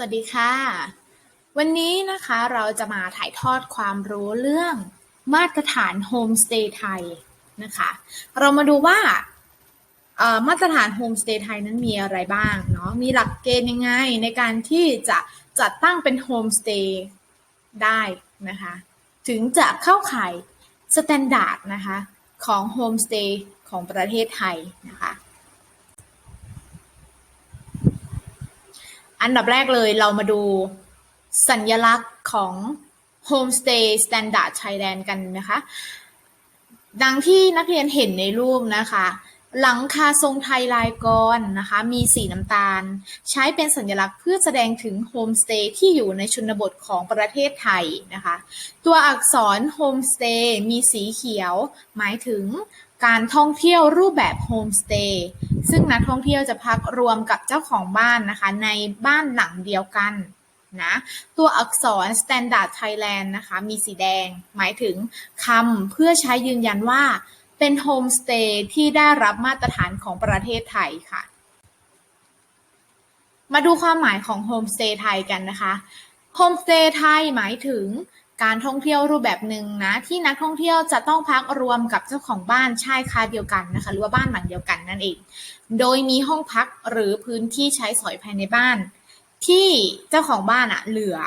สวัสดีค่ะ วันนี้นะคะเราจะมาถ่ายทอดความรู้เรื่องมาตรฐานโฮมสเตย์ไทยนะคะ เรามาดูว่ามาตรฐานโฮมสเตย์ไทยนั้นมีอะไรบ้างเนาะมีหลักเกณฑ์ยังไงในการที่จะจัดตั้งเป็นโฮมสเตย์ได้นะคะ ถึงจะเข้าข่ายสแตนดาร์ดนะคะของโฮมสเตย์ของประเทศไทยนะคะ อันดับแรกเลยเรามาดูสัญลักษณ์ของ Homestay Standard Thailand กันนะคะ ดังที่นักเรียนเห็นในรูปนะคะ หลังคาทรงไทยลายกรนะคะ มีสีน้ำตาล ใช้เป็นสัญลักษณ์เพื่อแสดงถึงโฮมสเตย์ที่อยู่ในชนบทของประเทศไทยนะคะ ตัวอักษรโฮมสเตย์มีสีเขียว หมายถึง การท่องเที่ยวรูปแบบโฮมสเตย์ ซึ่งนักท่องเที่ยวจะพักรวมกับเจ้าของบ้านนะคะ ในบ้านหลังเดียวกันนะตัวอักษร Standard Thailand นะคะ มีสีแดง หมายถึงคำเพื่อใช้ยืนยันว่าเป็นโฮมสเตย์ที่ได้รับมาตรฐานของประเทศไทยค่ะ มาดูความหมายของโฮมสเตย์ไทยกันนะคะโฮมสเตย์ไทยหมายถึง การท่องเที่ยวรูปแบบหนึ่งนะ ที่นักท่องเที่ยวจะต้องพักรวมกับเจ้าของบ้านชายคาเดียวกันนะคะหรือว่าบ้านหลังเดียวกันนั่นเอง โดยมีห้องพักหรือพื้นที่ใช้สอยภายในบ้าน ที่เจ้าของบ้านอะเหลือ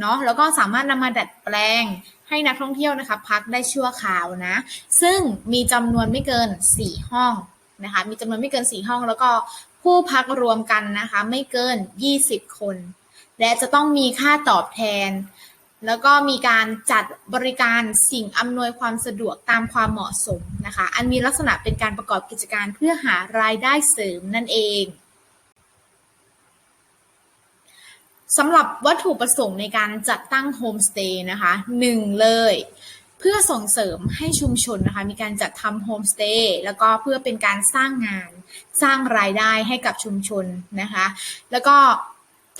เนาะแล้วก็สามารถนำมาดัดแปลงให้นักท่องเที่ยวนะคะพักได้ชั่วคราวนะ ซึ่งมีจำนวนไม่เกิน 4 ห้องนะคะมีจำนวนไม่เกิน 4 ห้อง แล้วก็ผู้พักรวมกันนะคะไม่เกิน 20 คน และจะต้องมีค่าตอบแทน แล้วก็มีการจัดบริการสิ่งอำนวยความสะดวกตามความเหมาะสมนะคะ อันมีลักษณะเป็นการประกอบกิจการเพื่อหารายได้เสริมนั่นเองสำหรับวัตถุประสงค์ในการจัดตั้งโฮมสเตย์นะคะหนึ่งเลย เพื่อส่งเสริมให้ชุมชนนะคะ มีการจัดทำโฮมสเตย์แล้วก็เพื่อเป็นการสร้างงานสร้างรายได้ให้กับชุมชนนะคะ แล้วก็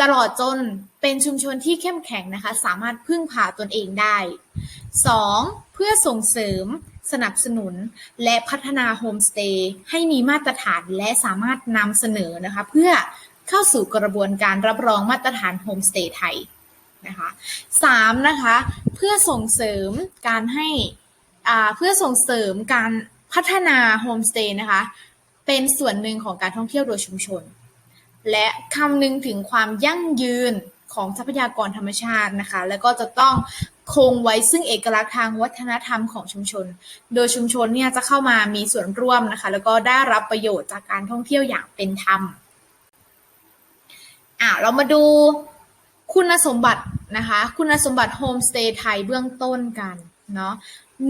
ตลอดจนเป็นชุมชนที่เข้มแข็งนะคะ สามารถพึ่งพาตนเองได้ 2. เพื่อส่งเสริม สนับสนุน และพัฒนาโฮมสเตย์ให้มีมาตรฐานและสามารถนำเสนอนะคะ เพื่อเข้าสู่กระบวนการรับรองมาตรฐานโฮมสเตย์ไทยนะคะสามนะคะเพื่อส่งเสริมการให้อ่าเพื่อส่งเสริมการพัฒนาโฮมสเตย์นะคะเป็นส่วนหนึ่งของการท่องเที่ยวโดยชุมชน และคำนึงถึงความยั่งยืนของทรัพยากรธรรมชาตินะคะ แล้วก็จะต้องคงไว้ซึ่งเอกลักษณ์ทางวัฒนธรรมของชุมชน โดยชุมชนเนี่ยจะเข้ามามีส่วนร่วมนะคะ แล้วก็ได้รับประโยชน์จากการท่องเที่ยวอย่างเป็นธรรมอ่าเรามาดูคุณสมบัตินะคะ คุณสมบัติโฮมสเตย์ไทยเบื้องต้นกันเนาะ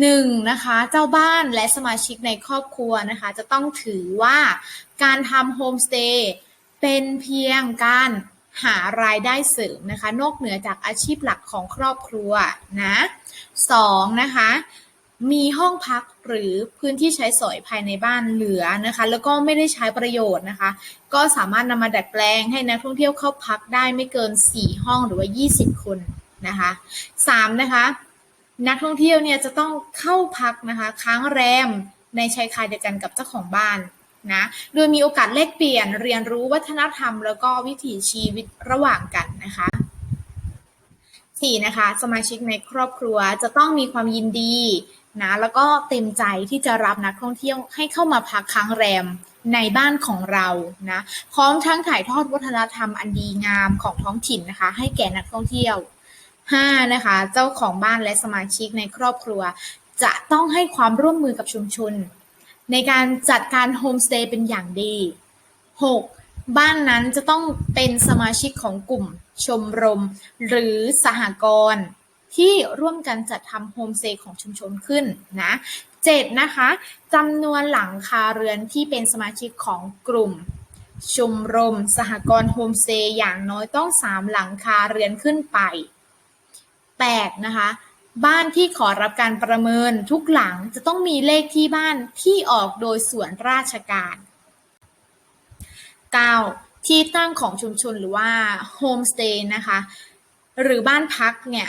หนึ่งนะคะเจ้าบ้านและสมาชิกในครอบครัวนะคะ จะต้องถือว่าการทำโฮมสเตย์ เป็นเพียงการหารายได้เสริมนะคะ นอกเหนือจากอาชีพหลักของครอบครัวนะสองนะคะ มีห้องพักหรือพื้นที่ใช้สอยภายในบ้านเหลือนะคะ แล้วก็ไม่ได้ใช้ประโยชน์นะคะ ก็สามารถนำมาดัดแปลงให้นักท่องเที่ยวเข้าพักได้ไม่เกิน 4 ห้องหรือว่า 20 คนนะคะ3นะคะนักท่องเที่ยวเนี่ยจะต้องเข้าพักนะคะ ค้างแรมในชายคาเดียวกันกับเจ้าของบ้าน นะ โดยมีโอกาสแลกเปลี่ยนเรียนรู้วัฒนธรรม แล้วก็วิถีชีวิตระหว่างกันนะคะ 4. นะคะสมาชิกในครอบครัวจะต้องมีความยินดีนะแล้วก็เต็มใจที่จะรับนักท่องเที่ยวให้เข้ามาพักค้างแรมในบ้านของเรานะพร้อมทั้งถ่ายทอดวัฒนธรรมอันดีงามของท้องถิ่นนะคะ ให้แก่นักท่องเที่ยว 5. นะคะ เจ้าของบ้านและสมาชิกในครอบครัว จะต้องให้ความร่วมมือกับชุมชน ในการจัดการโฮมสเตย์เป็นอย่างดี 6. บ้านนั้นจะต้องเป็นสมาชิกของกลุ่มชมรม หรือสหกรณ์ที่ร่วมกันจัดทำโฮมสเตย์ของชุมชนขึ้นนะเจ็ดนะคะจำนวนหลังคาเรือนที่เป็นสมาชิกของกลุ่มชมรม สหกรณ์โฮมสเตย์อย่างน้อยต้อง 3 หลังคาเรือนขึ้นไป 8. นะคะ บ้านที่ขอรับการประเมินทุกหลังจะต้องมีเลขที่บ้านที่ออกโดยส่วนราชการ 9. ที่ตั้งของชุมชนหรือว่าโฮมสเตย์นะคะ หรือบ้านพักเนี่ย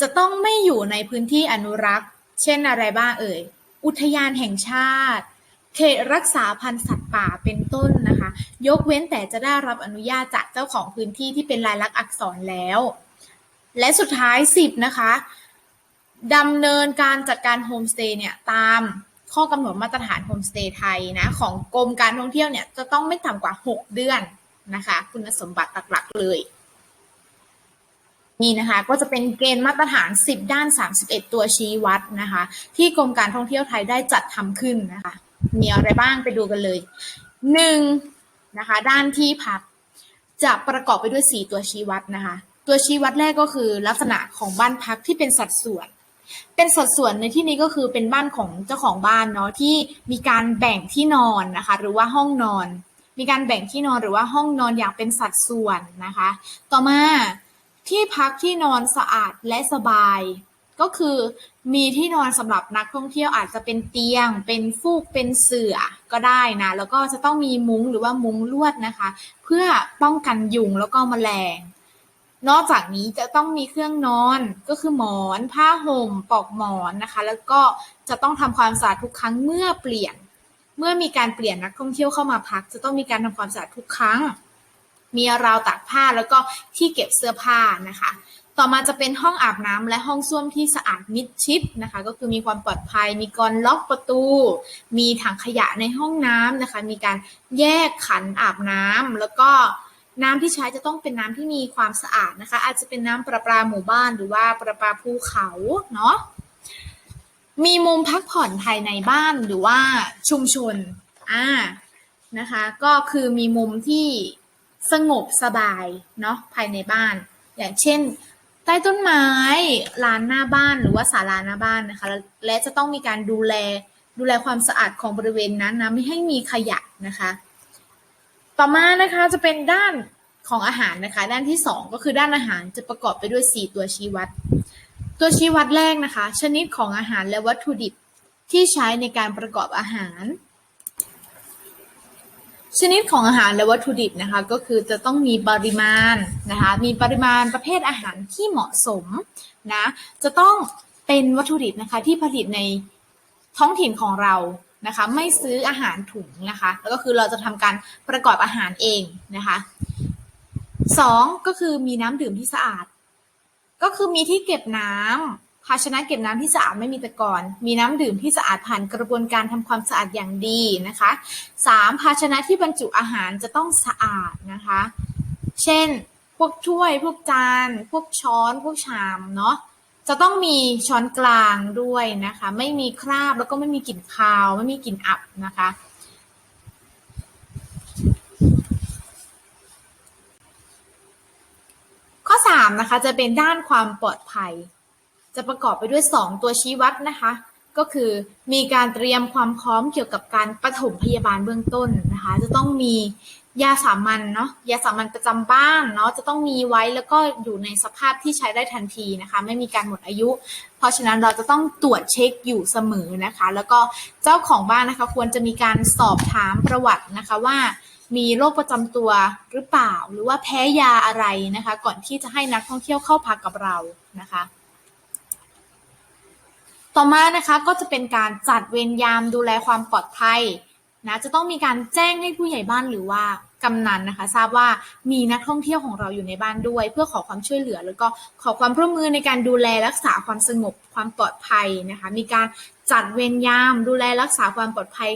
จะต้องไม่อยู่ในพื้นที่อนุรักษ์ เช่นอะไรบ้างเอ่ย อุทยานแห่งชาติ เขตรักษาพันธุ์สัตว์ป่าเป็นต้นนะคะ ยกเว้นแต่จะได้รับอนุญาตจากเจ้าของพื้นที่ที่เป็นลายลักษณ์อักษรแล้ว และสุดท้าย 10 นะคะ ดำเนินการจัดการโฮมสเตย์เนี่ยตามข้อกำหนดมาตรฐานโฮมสเตย์ไทยนะของกรมการท่องเที่ยวเนี่ยจะต้องไม่ต่ำกว่า 6 เดือนนะคะคุณสมบัติหลักๆเลยนี่นะคะก็จะเป็นเกณฑ์มาตรฐาน 10 ด้าน 31 ตัวชี้วัดนะคะ ที่กรมการท่องเที่ยวไทยได้จัดทำขึ้นนะคะมีอะไรบ้างไปดูกันเลยหนึ่งนะคะด้านที่พักจะประกอบไปด้วย 4 ตัวชี้วัดนะคะ ตัวชี้วัดแรกก็คือลักษณะของบ้านพักที่เป็นสัดส่วน เป็นสัดส่วนในที่นี้ก็คือเป็นบ้านของเจ้าของบ้านเนาะที่มีการแบ่งที่นอนนะคะ หรือว่าห้องนอน มีการแบ่งที่นอนหรือว่าห้องนอนอย่างเป็นสัดส่วนนะคะ ต่อมาที่พักที่นอนสะอาดและสบาย ก็คือมีที่นอนสำหรับนักท่องเที่ยวอาจจะเป็นเตียง เป็นฟูกเป็นเสื่อก็ได้นะแล้วก็จะต้องมีมุ้งหรือว่ามุ้งลวดนะคะ เพื่อป้องกันยุงแล้วก็แมลง นอกจากนี้จะต้องมีเครื่องนอนก็คือหมอน ผ้าห่มปลอกหมอนนะคะ แล้วก็จะต้องทำความสะอาดทุกครั้งเมื่อเปลี่ยน เมื่อมีการเปลี่ยนนักท่องเที่ยวเข้ามาพัก จะต้องมีการทำความสะอาดทุกครั้ง มีราวตากผ้าแล้วก็ที่เก็บเสื้อผ้านะคะ ต่อมาจะเป็นห้องอาบน้ำและห้องส้วมที่สะอาดมิดชิดนะคะ ก็คือมีความปลอดภัย มีกรล็อกประตู มีถังขยะในห้องน้ำนะคะ มีการแยกขันอาบน้ำแล้วก็ น้ำที่ใช้จะต้องเป็นน้ำที่มีความสะอาดนะคะ อาจจะเป็นน้ำประปาหมู่บ้านหรือว่าประปาภูเขาเนาะมีมุมพักผ่อนภายในบ้านหรือว่าชุมชนอ่านะคะ ก็คือมีมุมที่สงบสบายเนาะภายในบ้าน อย่างเช่น ใต้ต้นไม้ลานหน้าบ้านหรือว่าศาลาหน้าบ้านนะคะ และจะต้องมีการดูแลดูแลความสะอาดของบริเวณนั้นนะไม่ให้มีขยะนะคะ ต่อมานะคะจะเป็นด้านของอาหารนะคะ ด้านที่ 2 ก็คือด้านอาหารจะประกอบไปด้วย 4 ตัวชี้วัด ตัวชี้วัดแรกนะคะ ชนิดของอาหารและวัตถุดิบที่ใช้ในการประกอบอาหาร ชนิดของอาหารและวัตถุดิบนะคะ ก็คือจะต้องมีปริมาณนะคะ มีปริมาณประเภทอาหารที่เหมาะสมนะ จะต้องเป็นวัตถุดิบนะคะที่ผลิตในท้องถิ่นของเรา นะคะ ไม่ซื้ออาหารถุงนะคะ แล้วก็คือเราจะทำการประกอบอาหารเองนะคะสองก็คือมีน้ำดื่มที่สะอาด ก็คือมีที่เก็บน้ำภาชนะเก็บน้ำที่สะอาดไม่มีตะกอนมีน้ำดื่มที่สะอาดผ่านกระบวนการทำความสะอาดอย่างดีนะคะสามภาชนะที่บรรจุอาหารจะต้องสะอาดนะคะ เช่น พวกถ้วย พวกจาน พวกช้อน พวกชามเนาะ จะต้องมีช้อนกลางด้วยนะคะ ไม่มีคราบแล้วก็ไม่มีกลิ่นคาว ไม่มีกลิ่นอับนะคะข้อ3นะคะจะเป็นด้านความปลอดภัย จะประกอบไปด้วย 2 ตัวชี้วัดนะคะ ก็คือมีการเตรียมความพร้อมเกี่ยวกับการปฐมพยาบาลเบื้องต้นนะคะ จะต้องมียาสามัญเนาะยาสามัญประจำบ้านเนาะจะต้องมีไว้แล้วก็อยู่ในสภาพที่ใช้ได้ทันทีนะคะ ไม่มีการหมดอายุ เพราะฉะนั้นเราจะต้องตรวจเช็คอยู่เสมอนะคะ แล้วก็เจ้าของบ้านนะคะ ควรจะมีการสอบถามประวัตินะคะว่ามีโรคประจำตัวหรือเปล่า หรือว่าแพ้ยาอะไรนะคะ ก่อนที่จะให้นักท่องเที่ยวเข้าพักกับเรานะคะ ต่อมานะคะก็จะเป็นการจัดเวรยามดูแลความปลอดภัยนะจะต้องมีการแจ้งให้ผู้ใหญ่บ้านหรือว่ากำนันนะคะ ทราบว่ามีนักท่องเที่ยวของเราอยู่ในบ้านด้วย เพื่อขอความช่วยเหลือ แล้วก็ขอความร่วมมือในการดูแลรักษาความสงบความปลอดภัยนะคะ มีการจัดเวรยามดูแลรักษาความปลอดภัย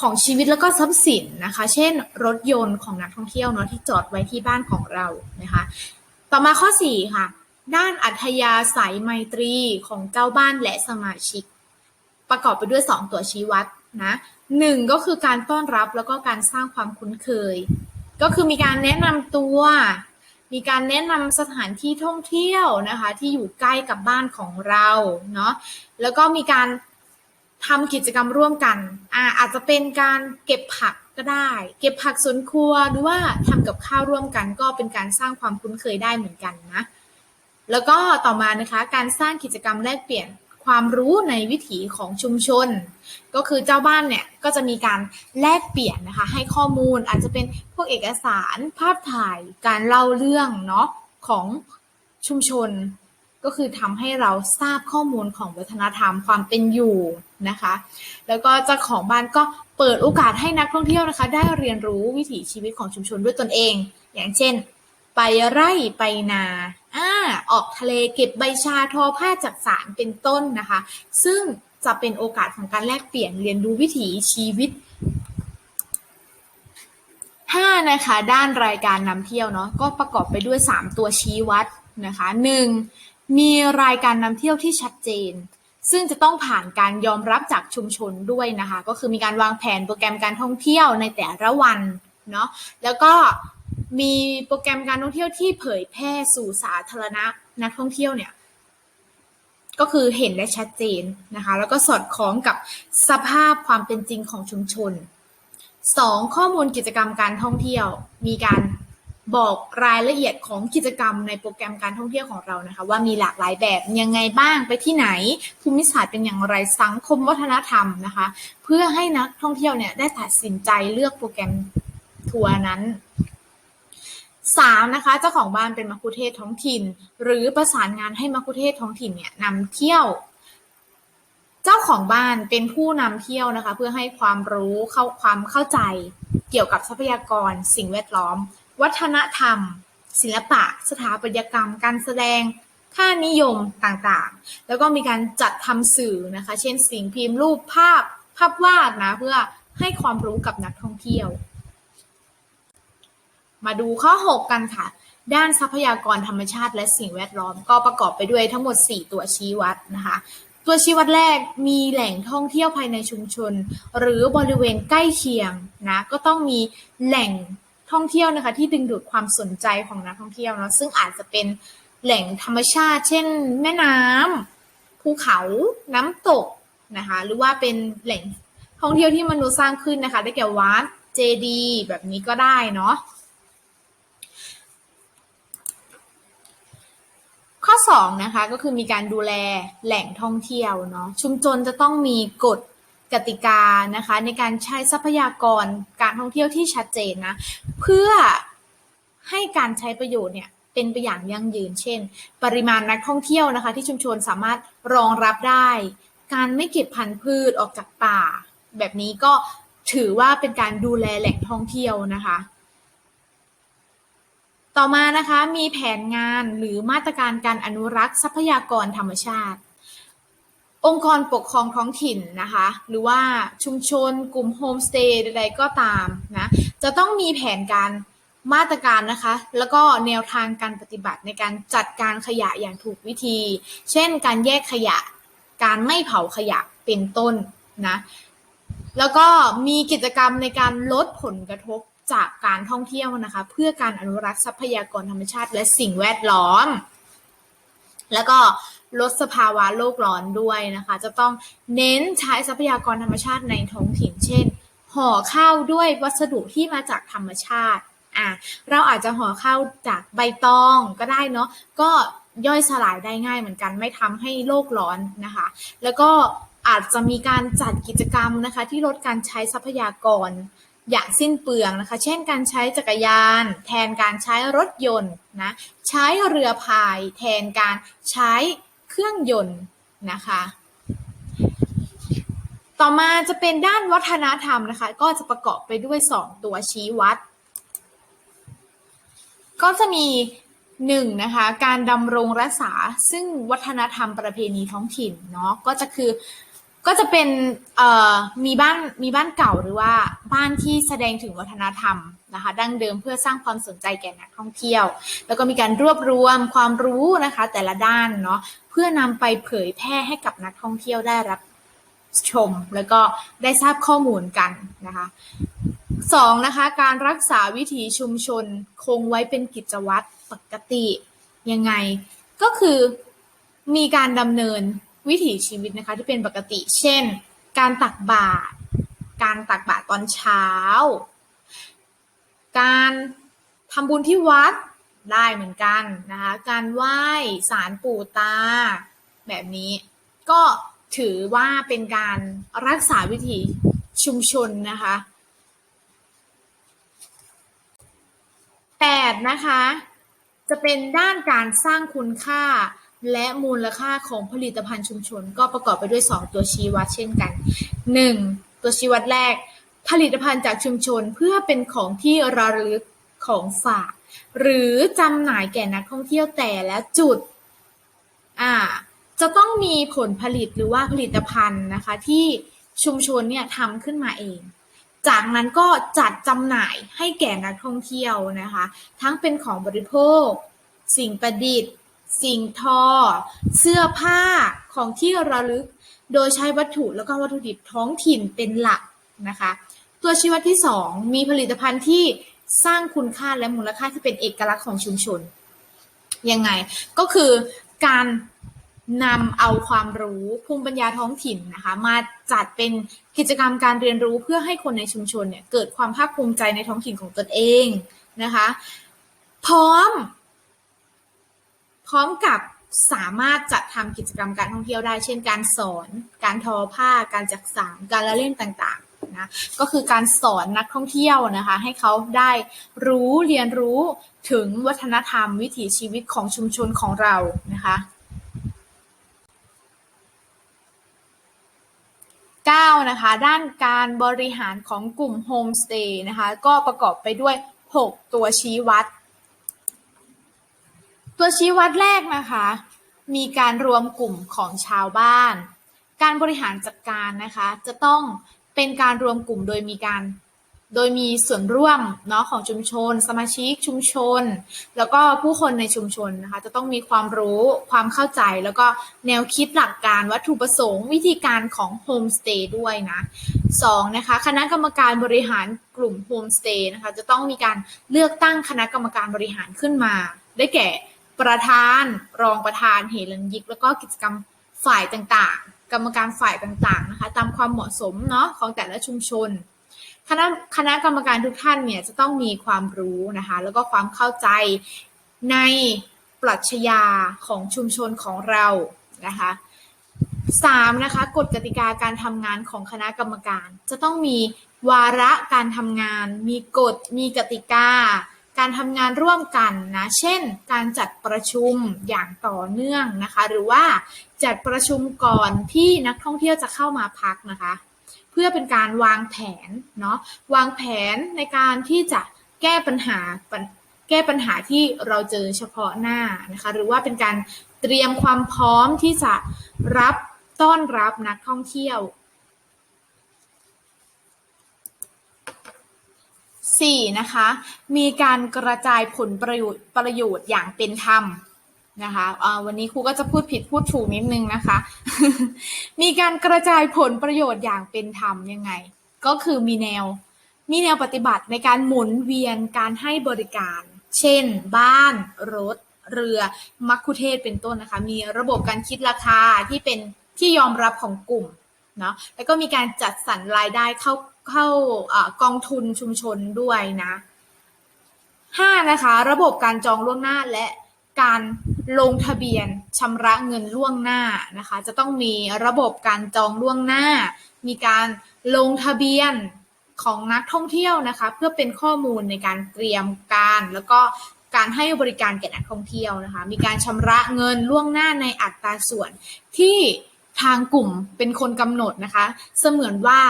ของชีวิตแล้วก็ทรัพย์สินนะคะ เช่น รถยนต์ของนักท่องเที่ยวเนาะที่จอดไว้ที่บ้านของเรานะคะ ต่อมาข้อ 4 ค่ะ ด้านอัธยาศัยไมตรีของเจ้าบ้านและสมาชิก ประกอบไปด้วย 2 ตัวชี้วัดนะหนึ่งก็คือการต้อนรับแล้วก็การสร้างความคุ้นเคย ก็คือมีการแนะนำตัว มีการแนะนำสถานที่ท่องเที่ยวนะคะ ที่อยู่ใกล้กับบ้านของเราเนาะแล้วก็มีการทำกิจกรรมร่วมกันอ่าอาจจะเป็นการเก็บผักก็ได้ เก็บผักสวนครัวหรือว่าทำกับข้าวร่วมกันก็เป็นการสร้างความคุ้นเคยได้เหมือนกันนะ แล้วก็ต่อมานะคะการสร้างกิจกรรมแลกเปลี่ยนความรู้ในวิถีของชุมชน ก็คือเจ้าบ้านเนี่ยก็จะมีการแลกเปลี่ยนนะคะ ให้ข้อมูลอาจจะเป็นพวกเอกสารภาพถ่ายการเล่าเรื่องเนาะของชุมชน ก็คือทำให้เราทราบข้อมูลของวัฒนธรรมความเป็นอยู่นะคะ แล้วก็เจ้าของบ้านก็เปิดโอกาสให้นักท่องเที่ยวนะคะ ได้เรียนรู้วิถีชีวิตของชุมชนด้วยตนเอง อย่างเช่น ไปไร่ไปนาอ่าออกทะเลเก็บใบชาทอผ้าจักสารเป็นต้นนะคะ ซึ่งจะเป็นโอกาสของการแลกเปลี่ยนเรียนรู้วิถีชีวิต 5 นะคะด้านรายการนำเที่ยวเนาะก็ประกอบไปด้วย 3 ตัวชี้วัดนะคะ 1. มีรายการนำเที่ยวที่ชัดเจน ซึ่งจะต้องผ่านการยอมรับจากชุมชนด้วยนะคะ ก็คือมีการวางแผนโปรแกรมการท่องเที่ยวในแต่ละวันเนาะแล้วก็ มีโปรแกรมการท่องเที่ยวที่เผยแพร่สู่สาธารณะนักท่องเที่ยวเนี่ยก็คือเห็นได้ชัดเจนนะคะ แล้วก็สอดคล้องกับสภาพความเป็นจริงของชุมชนสองข้อมูลกิจกรรมการท่องเที่ยว มีการบอกรายละเอียดของกิจกรรมในโปรแกรมการท่องเที่ยวของเรานะคะ ว่ามีหลากหลายแบบยังไงบ้างไปที่ไหน ภูมิศาสตร์เป็นอย่างไรสังคมวัฒนธรรมนะคะ เพื่อให้นักท่องเที่ยวเนี่ยได้ตัดสินใจเลือกโปรแกรมทัวร์นั้น สามนะคะเจ้าของบ้านเป็นมัคคุเทศท้องถิ่น หรือประสานงานให้มัคคุเทศท้องถิ่นเนี่ยนำเที่ยว เจ้าของบ้านเป็นผู้นำเที่ยวนะคะ เพื่อให้ความรู้เข้าความเข้าใจเกี่ยวกับทรัพยากร สิ่งแวดล้อม วัฒนธรรม ศิลปะ สถาปัตยกรรม การแสดงค่านิยมต่างๆ แล้วก็มีการจัดทำสื่อนะคะ เช่นสิ่งพิมพ์รูปภาพภาพวาดนะเพื่อให้ความรู้กับนักท่องเที่ยว มาดูข้อ 6 กันค่ะ ด้านทรัพยากรธรรมชาติและสิ่งแวดล้อม ก็ประกอบไปด้วยทั้งหมด 4 ตัวชี้วัดนะคะ ตัวชี้วัดแรกมีแหล่งท่องเที่ยวภายในชุมชน หรือบริเวณใกล้เคียงนะก็ต้องมีแหล่งท่องเที่ยวนะคะที่ดึงดูดความสนใจของนักท่องเที่ยวเนาะซึ่งอาจจะเป็นแหล่งธรรมชาติ เช่น แม่น้ำภูเขาน้ำตกนะคะหรือว่าเป็นแหล่งท่องเที่ยวที่มนุษย์สร้างขึ้นนะคะได้แก่วัดเจดีแบบนี้ก็ได้เนาะ ข้อ2นะคะก็คือมีการดูแลแหล่งท่องเที่ยวเนาะชุมชนจะต้องมีกฎกติกานะคะในการใช้ทรัพยากรการท่องเที่ยวที่ชัดเจนนะเพื่อให้การใช้ประโยชน์เนี่ยเป็นไปอย่างยั่งยืน เช่น ปริมาณนักท่องเที่ยวนะคะ ที่ชุมชนสามารถรองรับได้ การไม่เก็บพันธุ์พืชออกจากป่า แบบนี้ก็ถือว่าเป็นการดูแลแหล่งท่องเที่ยวนะคะ ต่อมานะคะ มีแผนงานหรือมาตรการการอนุรักษ์ทรัพยากรธรรมชาติ องค์กรปกครองท้องถิ่นนะคะ หรือว่าชุมชน กลุ่มโฮมสเตย์ใดๆก็ตามนะ จะต้องมีแผนการมาตรการนะคะ แล้วก็แนวทางการปฏิบัติในการจัดการขยะอย่างถูกวิธี เช่น การแยกขยะ การไม่เผาขยะเป็นต้นนะ แล้วก็มีกิจกรรมในการลดผลกระทบ จากการท่องเที่ยวนะคะ เพื่อการอนุรักษ์ทรัพยากรธรรมชาติ และสิ่งแวดล้อม แล้วก็ลดสภาวะโลกร้อนด้วยนะคะ จะต้องเน้นใช้ทรัพยากรธรรมชาติในท้องถิ่น เช่น ห่อข้าวด้วยวัสดุที่มาจากธรรมชาติอะเราอาจจะห่อข้าวจากใบตองก็ได้เนาะก็ย่อยสลายได้ง่ายเหมือนกันไม่ทำให้โลกร้อนนะคะ แล้วก็อาจจะมีการจัดกิจกรรมนะคะ ที่ลดการใช้ทรัพยากร อย่างสิ้นเปลืองนะคะ เช่น การใช้จักรยาน แทนการใช้รถยนต์นะ ใช้เรือพาย แทนการใช้เครื่องยนต์นะคะ ต่อมาจะเป็นด้านวัฒนธรรมนะคะ ก็จะประกอบไปด้วย 2 ตัวชี้วัด ก็จะมีหนึ่งนะคะการดำรงรักษาซึ่งวัฒนธรรมประเพณีท้องถิ่นเนาะก็จะคือ ก็จะเป็นเอ่อมีบ้านมีบ้านเก่าหรือว่าบ้านที่แสดงถึงวัฒนธรรมนะคะดั้งเดิมเพื่อสร้างความสนใจแก่นักท่องเที่ยว แล้วก็มีการรวบรวมความรู้นะคะ แต่ละด้านเนาะเพื่อนำไปเผยแพร่ให้กับนักท่องเที่ยวได้รับชม แล้วก็ได้ทราบข้อมูลกันนะคะสองนะคะการรักษาวิถีชุมชนคงไว้เป็นกิจวัตรปกติยังไง ก็คือมีการดำเนิน วิถีชีวิตนะคะที่เป็นปกติ เช่น การตักบาตร การตักบาตรตอนเช้า การทำบุญที่วัดได้เหมือนกันนะคะ การไหว้สารปู่ตา แบบนี้ก็ถือว่าเป็นการรักษาวิถีชุมชนนะคะ8นะคะ จะเป็นด้านการสร้างคุณค่า และมูลค่าของผลิตภัณฑ์ชุมชน ก็ประกอบไปด้วย 2 ตัวชี้วัดเช่นกัน 1. ตัวชี้วัดแรก ผลิตภัณฑ์จากชุมชนเพื่อเป็นของที่ระลึกของฝาก หรือจำหน่ายแก่นักท่องเที่ยวแต่ละจุดอ่าจะต้องมีผลผลิตหรือว่าผลิตภัณฑ์นะคะที่ชุมชนเนี่ยทำขึ้นมาเอง จากนั้นก็จัดจำหน่ายให้แก่นักท่องเที่ยวนะคะ ทั้งเป็นของบริโภค สิ่งประดิษฐ์ สิ่งทอ เสื้อผ้าของที่ระลึก โดยใช้วัตถุแล้วก็วัตถุดิบท้องถิ่นเป็นหลักนะคะ ตัวชี้วัดที่ 2 มีผลิตภัณฑ์ที่สร้างคุณค่าและมูลค่าที่เป็นเอกลักษณ์ของชุมชน ยังไงก็คือการนำเอาความรู้ภูมิปัญญาท้องถิ่นนะคะมาจัดเป็นกิจกรรมการเรียนรู้เพื่อให้คนในชุมชนเนี่ยเกิดความภาคภูมิใจในท้องถิ่นของตนเองนะคะ พร้อม พร้อมกับสามารถจัดทำกิจกรรมการท่องเที่ยวได้ เช่น การสอน การทอผ้า การจักสานการละเล่นต่างๆ นะ ก็คือการสอนนักท่องเที่ยวนะคะ ให้เขาได้รู้เรียนรู้ถึงวัฒนธรรมวิถีชีวิตของชุมชนของเรา นะคะ 9 นะคะ ด้านการบริหารของกลุ่มโฮมสเตย์นะคะ ก็ประกอบไปด้วย 6 ตัวชี้วัด ตัวชี้วัดแรกนะคะ มีการรวมกลุ่มของชาวบ้าน การบริหารจัดการนะคะ จะต้องเป็นการรวมกลุ่มโดยมีการโดยมีส่วนร่วมเนาะของชุมชน สมาชิกชุมชน แล้วก็ผู้คนในชุมชนนะคะจะต้องมีความรู้ความเข้าใจ แล้วก็แนวคิดหลักการวัตถุประสงค์ วิธีการของโฮมสเตย์ด้วยนะสองนะคะคณะกรรมการบริหารกลุ่มโฮมสเตย์นะคะจะต้องมีการเลือกตั้งคณะกรรมการบริหารขึ้นมา ได้แก่ ประธาน รองประธาน เหรัญยิก แล้วก็กิจกรรมฝ่ายต่างๆ กรรมการฝ่ายต่างๆนะคะ ตามความเหมาะสมเนาะของแต่ละชุมชน คณะคณะกรรมการทุกท่านเนี่ยจะต้องมีความรู้นะคะ แล้วก็ความเข้าใจในปรัชญาของชุมชนของเรานะคะสามนะคะกฎกติกาการทำงานของคณะกรรมการ จะต้องมีวาระการทำงาน มีกฎ มีกติกา การทำงานร่วมกันนะ เช่น การจัดประชุมอย่างต่อเนื่องนะคะ หรือว่าจัดประชุมก่อนที่นักท่องเที่ยวจะเข้ามาพักนะคะ เพื่อเป็นการวางแผนเนาะ วางแผนในการที่จะแก้ปัญหาแก้ปัญหาที่เราเจอเฉพาะหน้านะคะ หรือว่าเป็นการเตรียมความพร้อมที่จะรับต้อนรับนักท่องเที่ยว 4. นะคะ มีการกระจายผลประโยชน์ประโยชน์อย่างเป็นธรรมนะคะวันนี้ครูก็จะพูดผิดพูดถูกนิดนึงนะคะ มีการกระจายผลประโยชน์อย่างเป็นธรรมยังไง ก็คือมีแนว มีแนวปฏิบัติในการหมุนเวียนการให้บริการ เช่น บ้าน รถ เรือ มัคคุเทศเป็นต้นนะคะ มีระบบการคิดราคาที่เป็นที่ยอมรับของกลุ่ม เนาะแล้วก็มีการจัดสรรรายได้เข้าเข้ากองทุนชุมชนด้วยนะ 5. นะคะระบบการจองล่วงหน้าและการลงทะเบียนชำระเงินล่วงหน้านะคะ จะต้องมีระบบการจองล่วงหน้า มีการลงทะเบียนของนักท่องเที่ยวนะคะ เพื่อเป็นข้อมูลในการเตรียมการ แล้วก็การให้บริการแก่นักท่องเที่ยวนะคะ มีการชำระเงินล่วงหน้าในอัตราส่วนที่ ทางกลุ่มเป็นคนกำหนดนะคะ เสมือนว่า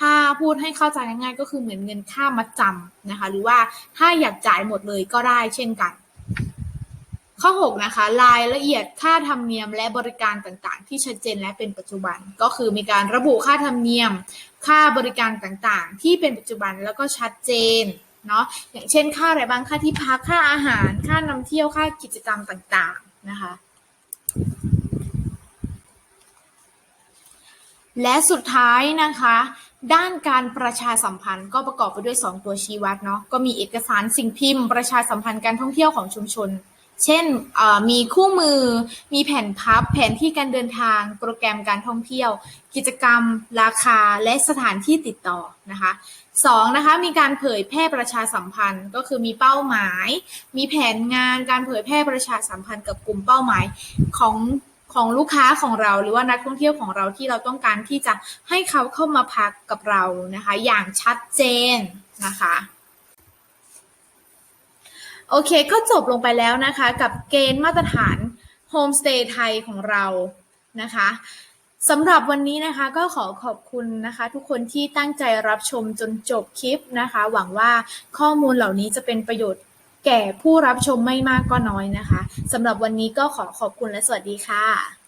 ถ้าพูดให้เข้าใจง่ายๆ ก็คือเหมือนเงินค่ามัดจำนะคะ หรือว่าถ้าอยากจ่ายหมดเลยก็ได้เช่นกัน ข้อ 6 นะคะ รายละเอียดค่าธรรมเนียมและบริการต่างๆ ที่ชัดเจนและเป็นปัจจุบัน ก็คือมีการระบุค่าธรรมเนียม ค่าบริการต่างๆ ที่เป็นปัจจุบันแล้วก็ชัดเจนเนาะอย่างเช่นค่าอะไรบ้างค่าที่พักค่าอาหาร ค่านำเที่ยวค่ากิจกรรมต่างๆนะคะ และสุดท้ายนะคะ ด้านการประชาสัมพันธ์ก็ประกอบไปด้วย 2 ตัวชี้วัดเนาะก็มีเอกสารสิ่งพิมพ์ ประชาสัมพันธ์การท่องเที่ยวของชุมชน เช่นมีคู่มือ มีแผ่นพับ แผนที่การเดินทาง โปรแกรมการท่องเที่ยว กิจกรรม ราคาและสถานที่ติดต่อนะคะสองนะคะมีการเผยแพร่ประชาสัมพันธ์ก็คือมีเป้าหมาย มีแผนงานการเผยแพร่ประชาสัมพันธ์กับกลุ่มเป้าหมายของ ของลูกค้าของเราหรือว่านักท่องเที่ยวของเราที่เราต้องการที่จะให้เขาเข้ามาพักกับเรานะคะ อย่างชัดเจนนะคะโอเคก็จบลงไปแล้วนะคะกับเกณฑ์มาตรฐานโฮมสเตย์ไทยของเรานะคะสำหรับวันนี้นะคะก็ขอขอบคุณนะคะ ทุกคนที่ตั้งใจรับชมจนจบคลิปนะคะ หวังว่าข้อมูลเหล่านี้จะเป็นประโยชน์ แก่ผู้รับชมไม่มากก็น้อยนะคะ สำหรับวันนี้ก็ขอขอบคุณและสวัสดีค่ะ